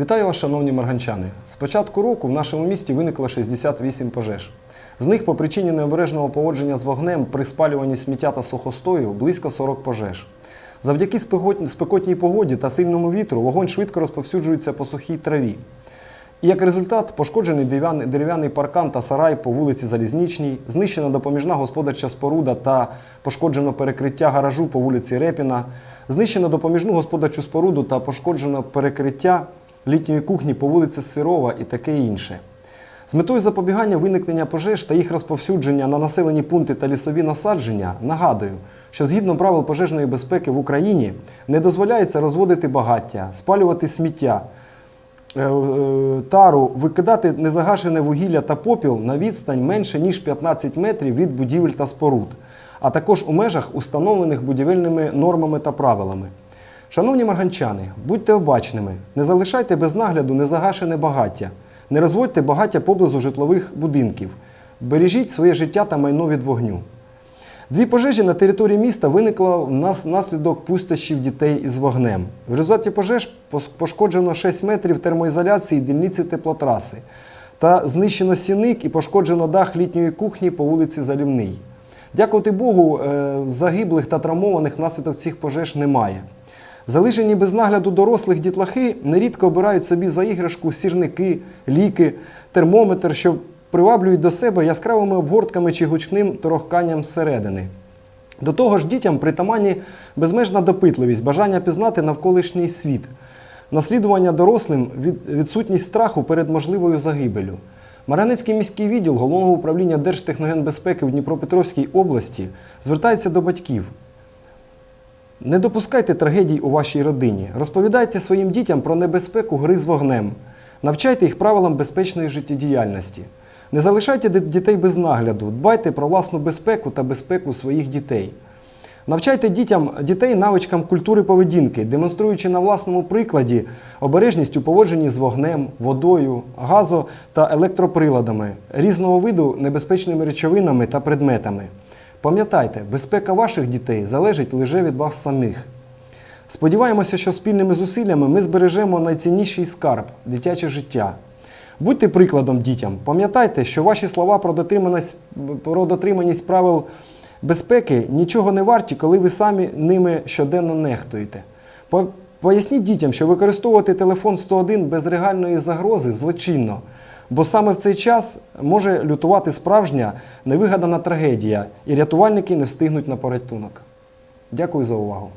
Вітаю вас, шановні марганчани. З початку року в нашому місті виникло 68 пожеж. З них по причині необережного поводження з вогнем при спалюванні сміття та сухостою близько 40 пожеж. Завдяки спекотній погоді та сильному вітру вогонь швидко розповсюджується по сухій траві. І як результат, пошкоджений дерев'яний, паркан та сарай по вулиці Залізничній, знищена допоміжна господарча споруда та пошкоджено перекриття гаражу по вулиці Репіна, знищено допоміжну господарчу споруду та пошкоджено перекриття літньої кухні по вулиці Сирова і таке інше. З метою запобігання виникнення пожеж та їх розповсюдження на населені пункти та лісові насадження нагадую, що згідно правил пожежної безпеки в Україні не дозволяється розводити багаття, спалювати сміття, е, е, тару, викидати незагашене вугілля та попіл на відстань менше ніж 15 метрів від будівель та споруд, а також у межах, установлених будівельними нормами та правилами. Шановні марганчани, будьте обачними, не залишайте без нагляду незагашене багаття, не розводьте багаття поблизу житлових будинків, бережіть своє життя та майно від вогню. Дві пожежі на території міста виникло нас- внаслідок пустощів дітей із вогнем. В результаті пожеж пошкоджено 6 метрів термоізоляції дільниці теплотраси та знищено сіник і пошкоджено дах літньої кухні по вулиці Залівний. Дякувати Богу, е, загиблих та травмованих внаслідок цих пожеж немає. Залишені без нагляду дорослих дітлахи нерідко обирають собі за іграшку сірники, ліки, термометр, що приваблюють до себе яскравими обгортками чи гучним торохканням зсередини. До того ж, дітям притаманні безмежна допитливість, бажання пізнати навколишній світ, наслідування дорослим відсутність страху перед можливою загибелю. Марганецький міський відділ Головного управління Держтехногенбезпеки в Дніпропетровській області звертається до батьків. Не допускайте трагедій у вашій родині. Розповідайте своїм дітям про небезпеку гри з вогнем. Навчайте їх правилам безпечної життєдіяльності. Не залишайте дітей без нагляду, дбайте про власну безпеку та безпеку своїх дітей. Навчайте дітям, дітей навичкам культури поведінки, демонструючи на власному прикладі обережність у поводженні з вогнем, водою, газо та електроприладами, різного виду небезпечними речовинами та предметами. Пам'ятайте, безпека ваших дітей залежить лише від вас самих. Сподіваємося, що спільними зусиллями ми збережемо найцінніший скарб дитяче життя. Будьте прикладом дітям. Пам'ятайте, що ваші слова про дотриманість, про дотриманість правил безпеки нічого не варті, коли ви самі ними щоденно нехтуєте. Поясніть дітям, що використовувати телефон 101 без реальної загрози злочинно, бо саме в цей час може лютувати справжня невигадана трагедія, і рятувальники не встигнуть на порятунок. Дякую за увагу.